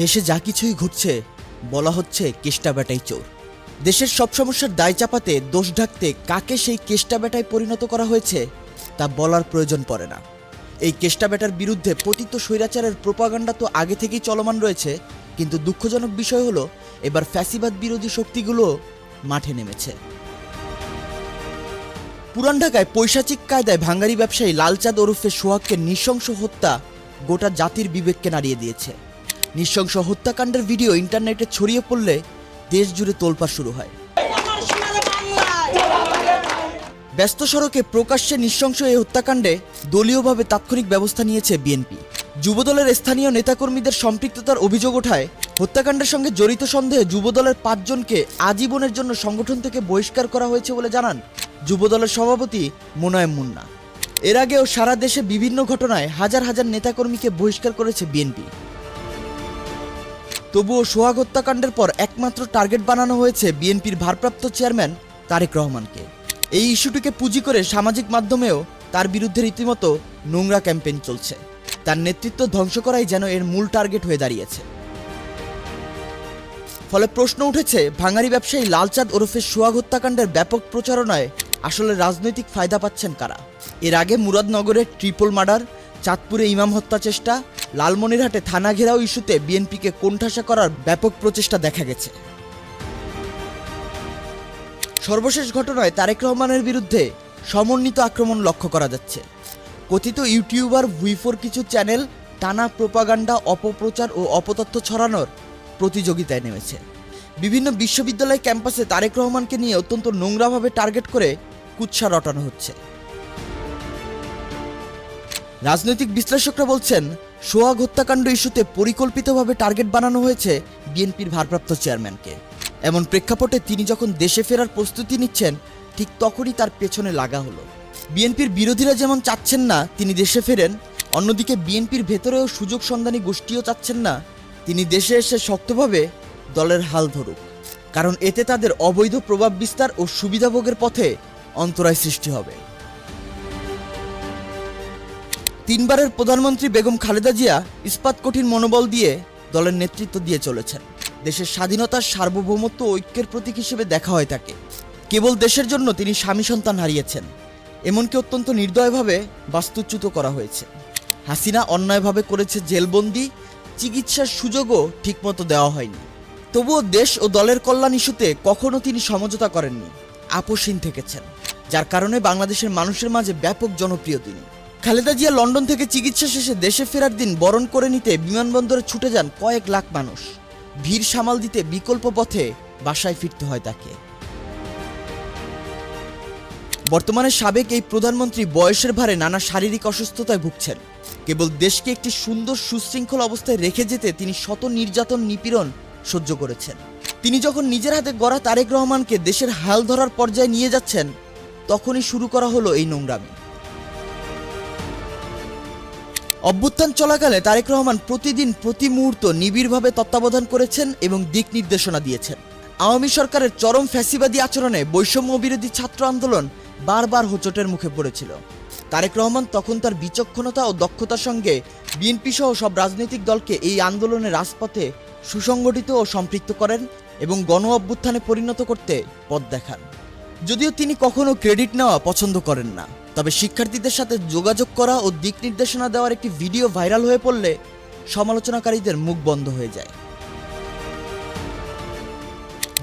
দেশে যা কিছুই ঘটছে, বলা হচ্ছে কেষ্টা বেটাই চোর। দেশের সব সমস্যার দায় চাপাতে, দোষ ঢাকতে কাকে সেই কেষ্টা বেটায় পরিণত করা হয়েছে, তা বলার প্রয়োজন পড়ে না। এই কেষ্টা বেটার বিরুদ্ধে পতিত স্বৈরাচারের প্রোপাগান্ডা তো আগে থেকেই চলমান রয়েছে, কিন্তু দুঃখজনক বিষয় হলো, এবার ফ্যাসিবাদ বিরোধী শক্তিগুলো মাঠে নেমেছে। পুরান ঢাকায় পৈশাচিক কায়দায় ভাঙ্গারি ব্যবসায়ী লালচাঁদ ওরফে সোহাগকে নৃশংস হত্যা গোটা জাতির বিবেককে নাড়িয়ে দিয়েছে। নৃশংস হত্যাকাণ্ডের ভিডিও ইন্টারনেটে ছড়িয়ে পড়লে দেশ জুড়ে তোলপাড় শুরু হয়। ব্যস্ত সড়কে প্রকাশ্যে নৃশংস এই হত্যাকাণ্ডে দলীয়ভাবে তাৎক্ষণিক ব্যবস্থা নিয়েছে বিএনপি। যুবদলের স্থানীয় নেতাকর্মীদের সম্পৃক্ততার অভিযোগ ওঠায় হত্যাকাণ্ডের সঙ্গে জড়িত সন্দেহে যুবদলের পাঁচজনকে আজীবনের জন্য সংগঠন থেকে বহিষ্কার করা হয়েছে বলে জানান যুবদলের সভাপতি মোনায়েম মুন্না। এর আগেও সারা দেশে বিভিন্ন ঘটনায় হাজার হাজার নেতাকর্মীকে বহিষ্কার করেছে বিএনপি। তবুও সোহাগ হত্যাকাণ্ডের পর একমাত্র টার্গেট বানানো হয়েছে বিএনপির ভারপ্রাপ্ত চেয়ারম্যান তারেক রহমানকে। এই ইস্যুটিকে পুঁজি করে সামাজিক মাধ্যমেও তার বিরুদ্ধে রীতিমতো নোংরা ক্যাম্পেইন চলছে। তার নেতৃত্ব ধ্বংস করাই যেন এর মূল টার্গেট হয়ে দাঁড়িয়েছে। ফলে প্রশ্ন উঠেছে, ভাঙারি ব্যবসায়ী লালচাঁদ ওরফে সোহাগ হত্যাকাণ্ডের ব্যাপক প্রচারণায় আসলে রাজনৈতিক ফায়দা পাচ্ছেন কারা? এর আগে মুরাদনগরের ট্রিপল মার্ডার, চাঁদপুরে ইমাম হত্যা চেষ্টা লালমনিরহাটে থানা ঘেরাও ইস্যুতে বিএনপিকে কোণঠাসা করার ব্যাপক প্রচেষ্টা দেখা গেছে। সর্বশেষ ঘটনায় তারেক রহমানের বিরুদ্ধে সমন্বিত আক্রমণ লক্ষ্য করা যাচ্ছে। কথিত ইউটিউবার ভুইফোর কিছু চ্যানেল টানা প্রোপাগান্ডা, অপপ্রচার ও অপতথ্য ছড়ানোর প্রতিযোগিতায় নেমেছে। বিভিন্ন বিশ্ববিদ্যালয় ক্যাম্পাসে তারেক রহমানকে নিয়ে অত্যন্ত নোংরাভাবে টার্গেট করে কুৎসা রটানো হচ্ছে। রাজনৈতিক বিশ্লেষকরা বলছেন সোহাগ হত্যাকাণ্ড ইস্যুতে পরিকল্পিতভাবে টার্গেট বানানো হয়েছে বিএনপির ভারপ্রাপ্ত চেয়ারম্যানকে। এমন প্রেক্ষাপটে তিনি যখন দেশে ফেরার প্রস্তুতি নিচ্ছেন, ঠিক তখনই তার পেছনে লাগা হলো। বিএনপির বিরোধীরা যেমন চাচ্ছেন না তিনি দেশে ফেরেন, অন্যদিকে বিএনপির ভেতরেও সুযোগ সন্ধানী গোষ্ঠীও চাচ্ছেন না তিনি দেশে এসে শক্তভাবে দলের হাল ধরুক। কারণ এতে তাদের অবৈধ প্রভাব বিস্তার ও সুবিধাভোগের পথে অন্তরায় সৃষ্টি হবে। তিনবারের প্রধানমন্ত্রী বেগম খালেদা জিয়া ইস্পাত কঠিন মনোবল দিয়ে দলের নেতৃত্ব দিয়ে চলেছেন। দেশের স্বাধীনতার সার্বভৌমত্ব ঐক্যের প্রতীক হিসেবে দেখা হয় তাকে। কেবল দেশের জন্য তিনি স্বামী সন্তান হারিয়েছেন। এমনকি অত্যন্ত নির্দয়ভাবে বাস্তুচ্যুত করা হয়েছে। হাসিনা অন্যায়ভাবে করেছে জেলবন্দি, চিকিৎসার সুযোগও ঠিকমতো দেওয়া হয়নি। তবুও দেশ ও দলের কল্যাণ ইস্যুতে কখনো তিনি সমঝোতা করেননি। আপোষহীন থেকেছেন, যার কারণে বাংলাদেশের মানুষের মাঝে ব্যাপক জনপ্রিয় তিনি। খালেদা জিয়া লন্ডন থেকে চিকিৎসা শেষে দেশে ফেরার দিন বরণ করে নিতে বিমানবন্দরে ছুটে যান কয়েক লাখ মানুষ। ভিড় সামাল দিতে বিকল্প পথে বাসায় ফিরতে হয় তাকে। বর্তমানে সাবেক এই প্রধানমন্ত্রী বয়সের ভারে নানা শারীরিক অসুস্থতায় ভুগছেন। কেবল দেশকে একটি সুন্দর সুশৃঙ্খল অবস্থায় রেখে যেতে তিনি শত নির্যাতন নিপীড়ন সহ্য করেছেন। তিনি যখন নিজের হাতে গড়া তারেক রহমানকে দেশের হাল ধরার পর্যায়ে নিয়ে যাচ্ছেন, তখনই শুরু করা হলো এই নোংরামি। অভ্যুত্থান চলাকালে তারেক রহমান প্রতিদিন প্রতি মুহূর্ত নিবিড়ভাবে তত্ত্বাবধান করেছেন এবং দিক নির্দেশনা দিয়েছেন। আওয়ামী সরকারের চরম ফ্যাসিবাদী আচরণে বৈষম্য বিরোধী ছাত্র আন্দোলন বারবার হোচটের মুখে পড়েছিল। তারেক রহমান তখন তার বিচক্ষণতা ও দক্ষতার সঙ্গে বিএনপি সহ সব রাজনৈতিক দলকে এই আন্দোলনের রাজপথে সুসংগঠিত ও সম্পৃক্ত করেন এবং গণ অভ্যুত্থানে পরিণত করতে পথ দেখান। যদিও তিনি কখনো ক্রেডিট নেওয়া পছন্দ করেন না, তবে শিক্ষার্থীদের সাথে যোগাযোগ করা ও দিক নির্দেশনা দেওয়ার একটি ভিডিও ভাইরাল হয়ে পড়লে সমালোচনাকারীদের মুখ বন্ধ হয়ে যায়।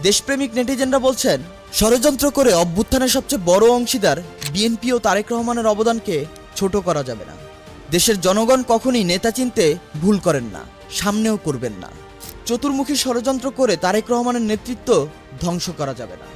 দেশপ্রেমিক নেটিজেনরা বলছেন, ষড়যন্ত্র করে অভ্যুত্থানের সবচেয়ে বড় অংশীদার বিএনপি ও তারেক রহমানের অবদানকে ছোট করা যাবে না। দেশের জনগণ কখনই নেতা চিনতে ভুল করেন না, সামনেও করবেন না। চতুর্মুখী ষড়যন্ত্র করে তারেক রহমানের নেতৃত্ব ধ্বংস করা যাবে না।